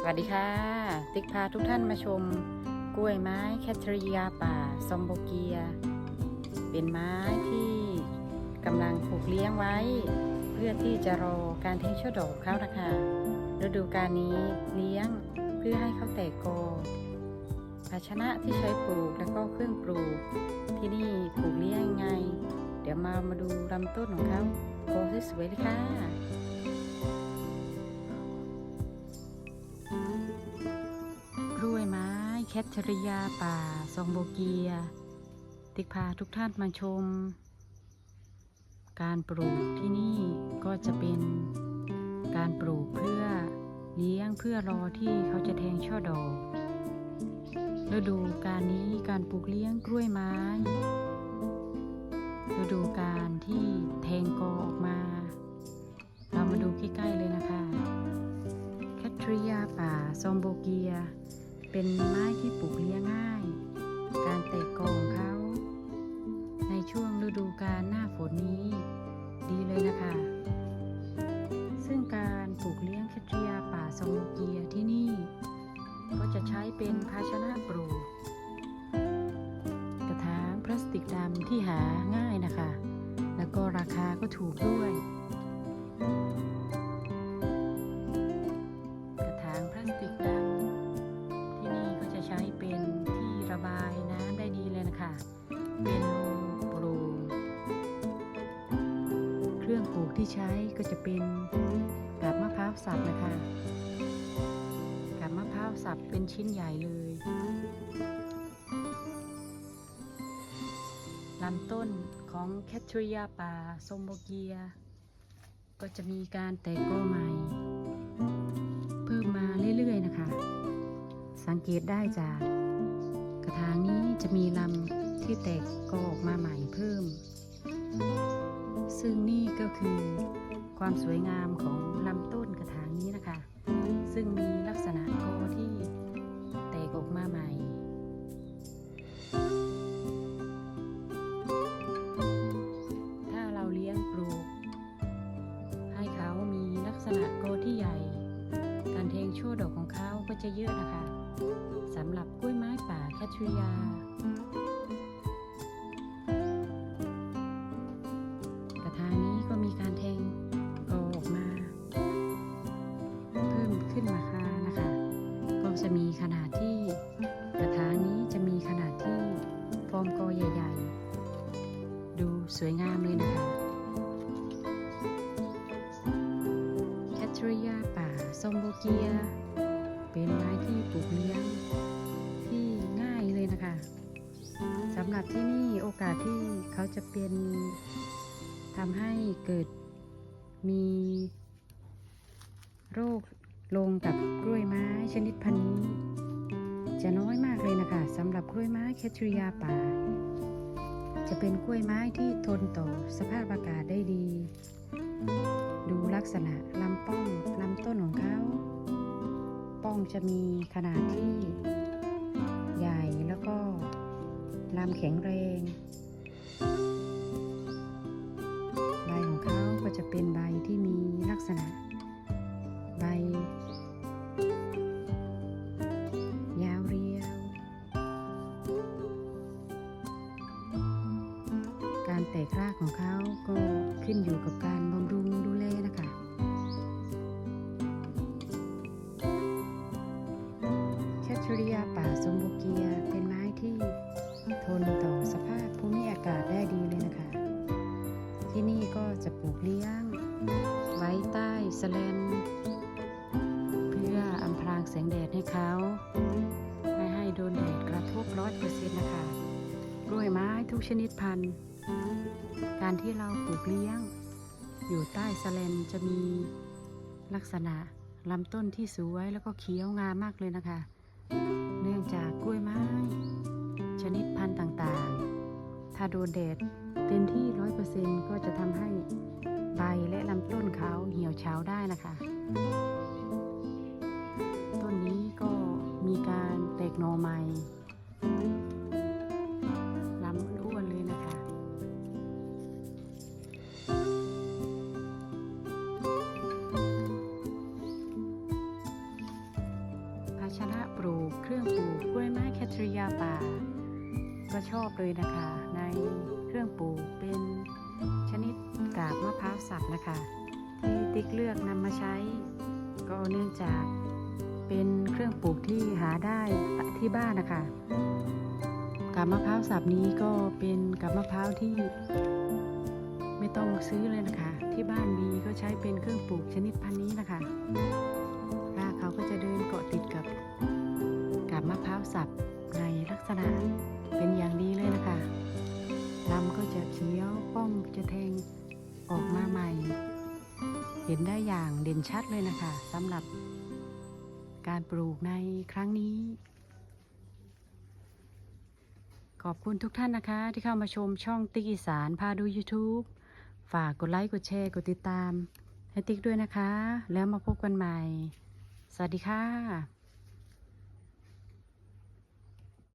สวัสดีค่ะ ติ๊กพาทุกท่านมาชมกล้วยไม้แคทริยาป่าซอมโบเกีย เป็นไม้ที่กำลังปลูกเลี้ยงไว้ เพื่อที่จะรอการทิ้งช่อดอกเขานะคะฤดูกาลนี้เลี้ยงเพื่อให้เขาแตกกอภาชนะที่ใช้ปลูกแล้วก็เครื่องปลูก ที่นี่ปลูกเลี้ยงยังไง เดี๋ยวมามาดูลำต้นของเขาโกสวยๆเลยค่ะ แคทริยาป่าซองโบเกีย ติกพาทุกท่านมาชม การปลูกที่นี่ก็จะเป็นการปลูกเพื่อเลี้ยงเพื่อรอที่เขาจะแทงช่อดอกฤดูการนี้การปลูกเลี้ยงกล้วยไม้ฤดูการที่แทงกอออกมา เรามาดูใกล้ๆเลยนะคะ แคทริยาป่าซอมโบเกีย เป็นไม้ที่ปลูกเลี้ยงง่าย การแตกกอของเขา ในช่วงฤดูกาลหน้าฝนนี้ ดีเลยนะคะ ซึ่งการปลูกเลี้ยงแคทริยาป่าซอมโบเกียที่นี่ ก็จะใช้เป็นภาชนะปลูก กระถางพลาสติกดำที่หาง่ายนะคะ แล้วก็ราคาก็ถูกด้วย ลูกที่ใช้ก็จะเป็นกับมะพร้าวสับนะคะกับมะพร้าวสับเป็นชิ้นใหญ่เลยลำต้นของแคทริยาป่าโซโมเกีย ก็จะมีการแตกกอใหม่ เพิ่มมาเรื่อยๆนะคะ สังเกตได้จาก กระถางนี้จะมีลำที่แตกกอออกมาใหม่เพิ่ม ซึ่งนี่ก็คือความสวยงามของลำต้นกระถางนี้นะคะ ซึ่งมีลักษณะกอที่แตกออกมาใหม่ถ้าเราเลี้ยงปลูกให้เขามีลักษณะโกที่ใหญ่การเทงชั่วดอกของเขาก็จะเยอะนะคะสำหรับกล้วยไม้ป่าแคทริยา ขนาดที่กระถางนี้จะมีขนาดที่ฟอร์มกอใหญ่ ๆ ดูสวยงามเลยนะคะแคทริยาป่าซอมโบเกีย เป็นไม้ที่ปลูกเลี้ยงที่ง่ายเลยนะคะสำหรับที่นี่โอกาสที่เขาจะเป็นทำให้เกิดมีโรคลงกับกล้วยไม้ชนิดพันธุ์นี้ จะน้อยมากเลยนะคะสำหรับกล้วยไม้แคทริยาป่า จะเป็นกล้วยไม้ที่ทนต่อสภาพอากาศได้ดี ดูลักษณะลำป้องลำต้นของเขาป้องจะมีขนาดที่ใหญ่แล้วก็ลำแข็งแรง การแตกรากของเขาก็ขึ้นอยู่กับการบำรุงดูแลนะคะแคทริยาป่าสมบูเกียเป็นไม้ที่ทนต่อสภาพภูมิอากาศได้ดีเลยนะคะ ที่นี่ก็จะปลูกเลี้ยง ไว้ใต้สแลนเพื่ออำพรางแสงแดดให้เขาไม่ให้โดนแดดกระทบร้อยเปอร์เซ็นต์นะคะกล้วยไม้ทุกชนิดพันธุ์ การที่เราปลูกเลี้ยง อยู่ใต้สแลนจะมีลักษณะลำต้นที่สวยแล้วก็เขียวงามมากเลยนะคะ เนื่องจากกล้วยไม้ ชนิดพันธุ์ต่างๆ ถ้าโดนแดดเต็มที่ร้อยเปอร์เซ็นก็จะทำให้ใบและลำต้นเขาเหี่ยวเฉาได้นะคะ ณะปลูกเครื่องปลูกกล้วยไม้แคทริยาป่า ก็ชอบเลยนะคะ ในเครื่องปลูกเป็นชนิดกากมะพร้าวสับนะคะ ที่ติ๊กเลือกนำมาใช้ ก็เนื่องจากเป็นเครื่องปลูกที่หาได้ที่บ้านนะคะกาบมะพร้าวสับนี้ก็เป็นกาบมะพร้าวที่ ไม่ต้องซื้อเลยนะคะ ที่บ้านมีก็ใช้เป็นเครื่องปลูกชนิดพันนี้นะคะ เขาก็จะเดินเกาะติดกับกับมะพร้าวสับในลักษณะเป็นอย่างดีเลยนะคะลำก็จะเขียวป้องจะแทงออกมาใหม่ เห็นได้อย่างเด่นชัดเลยนะคะสำหรับการปลูกในครั้งนี้ ขอบคุณทุกท่านนะคะ ที่เข้ามาชมช่องติ๊กอีสานพาดู YouTube ฝากกดไลค์ กดแชร์ กดติดตามให้ติ๊กด้วยนะคะ แล้วมาพบกันใหม่ สวัสดีค่ะ